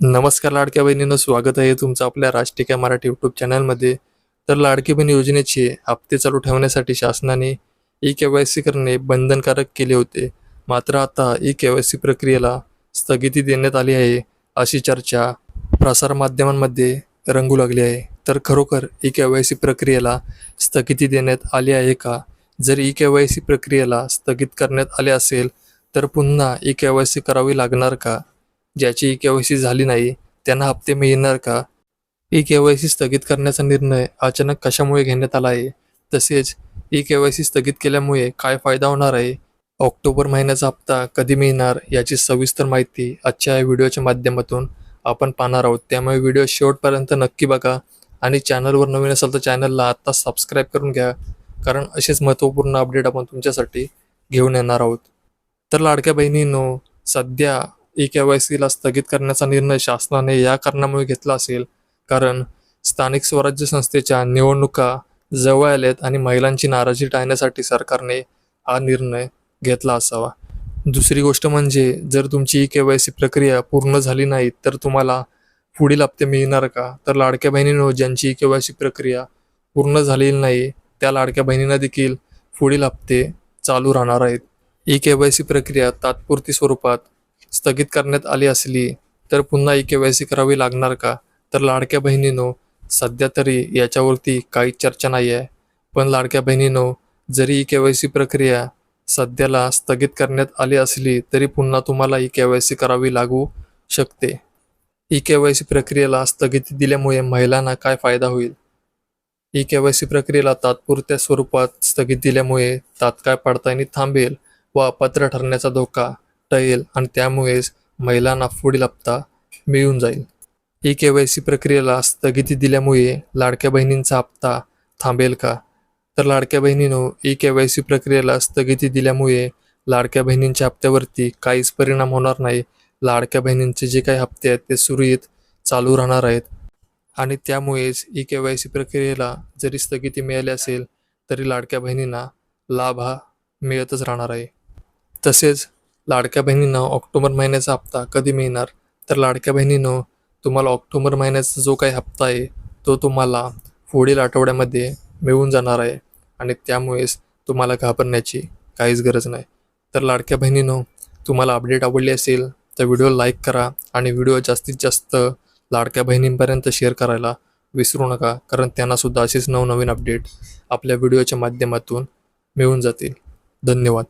नमस्कार लाडक्या बहिणीनं स्वागत आहे तुमचं आपल्या राष्ट्रीय मराठी यूट्यूब चॅनलमध्ये तर लाडकी बहीण योजनेचे हप्ते चालू ठेवण्यासाठी शासनाने ई के वाय सी करणे बंधनकारक केले होते. मात्र आता ई के वाय सी प्रक्रियेला स्थगिती देण्यात आली आहे अशी चर्चा प्रसारमाध्यमांमध्ये रंगू लागली आहे. तर खरोखर ई के वाय सी प्रक्रियेला स्थगिती देण्यात आली आहे का? जर ई के वाय सी प्रक्रियेला स्थगित करण्यात आले असेल तर पुन्हा ई के वाय सी करावी लागणार का? ज्याची ई के वाय सी झाली नाही त्यांना हप्ते मिळणार का? ई के वाय सी स्थगित करण्याचा निर्णय अचानक कशामुळे घेण्यात आला आहे? तसेच ई के वाय सी स्थगित केल्यामुळे काय फायदा होणार आहे? ऑक्टोबर महिन्याचा हप्ता कधी मिळणार याची सविस्तर माहिती आजच्या या व्हिडिओच्या माध्यमातून आपण पाहणार आहोत. त्यामुळे व्हिडिओ शेवटपर्यंत नक्की बघा आणि चॅनलवर नवीन असेल तर चॅनलला आत्ता सबस्क्राईब करून घ्या कारण असेच महत्त्वपूर्ण अपडेट आपण तुमच्यासाठी घेऊन येणार आहोत. तर लाडक्या बहिणींनो सध्या ई के वाय सीला स्थगित करण्याचा निर्णय शासनाने या कारणामुळे घेतला असेल. कारण स्थानिक स्वराज्य संस्थेच्या निवडणुका जवळ आल्यात आणि महिलांची नाराजी टाळण्यासाठी सरकारने हा निर्णय घेतला असावा. दुसरी गोष्ट म्हणजे जर तुमची ई के वाय सी प्रक्रिया पूर्ण झाली नाही तर तुम्हाला पुढील हप्ते मिळणार का? तर लाडक्या बहिणींनो ज्यांची ई के वाय सी प्रक्रिया पूर्ण झालेली नाही त्या लाडक्या बहिणींना देखील पुढील हप्ते चालू राहणार आहेत. ई के वाय सी प्रक्रिया तात्पुरती स्वरूपात स्थगित करण्यात आली असली तर पुन्हा ई के वाय सी करावी लागणार का? तर लाडक्या बहिणीनो सध्या तरी याच्यावरती काही चर्चा नाही आहे पण लाडक्या बहिणीनो जरी ई के वाय सी प्रक्रिया सध्याला स्थगित करण्यात आली असली तरी पुन्हा तुम्हाला ई के वाय सी करावी लागू शकते. ई के वाय सी प्रक्रियेला स्थगिती दिल्यामुळे महिलांना काय फायदा होईल? ई के वाय सी प्रक्रियेला तात्पुरत्या स्वरूपात स्थगित दिल्यामुळे तात्काळ पडताळणी थांबेल व अपात्र ठरण्याचा धोका टळेल आणि त्यामुळेच महिलांना पुढील हप्ता मिळून जाईल. ई के वाय सी प्रक्रियेला स्थगिती दिल्यामुळे लाडक्या बहिणींचा हप्ता थांबेल का? तर लाडक्या बहिणीनं ई के वाय सी प्रक्रियेला स्थगिती दिल्यामुळे लाडक्या बहिणींच्या हप्त्यावरती काहीच परिणाम होणार नाही. लाडक्या बहिणींचे जे काही हप्ते आहेत ते सुरळीत चालू राहणार आहेत. आणि त्यामुळेच ई के वाय सी प्रक्रियेला जरी स्थगिती मिळाली असेल तरी लाडक्या बहिणींना लाभ हा मिळतच राहणार आहे. तसेच लाडक्या बहिणींना ऑक्टोबर महिन्याचा हप्ता कधी मिळणार? तर लाडक्या बहिणीनं तुम्हाला ऑक्टोबर महिन्याचा जो काही हप्ता आहे तो तुम्हाला पुढील आठवड्यामध्ये मिळून जाणार आहे आणि त्यामुळेच तुम्हाला घाबरण्याची काहीच गरज नाही. तर लाडक्या बहिणीनं तुम्हाला अपडेट आवडली असेल तर व्हिडिओ लाईक करा आणि व्हिडिओ जास्तीत जास्त लाडक्या बहिणींपर्यंत शेअर करायला विसरू नका कारण त्यांनासुद्धा असेच नवनवीन अपडेट आपल्या व्हिडिओच्या माध्यमातून मिळून जातील. धन्यवाद.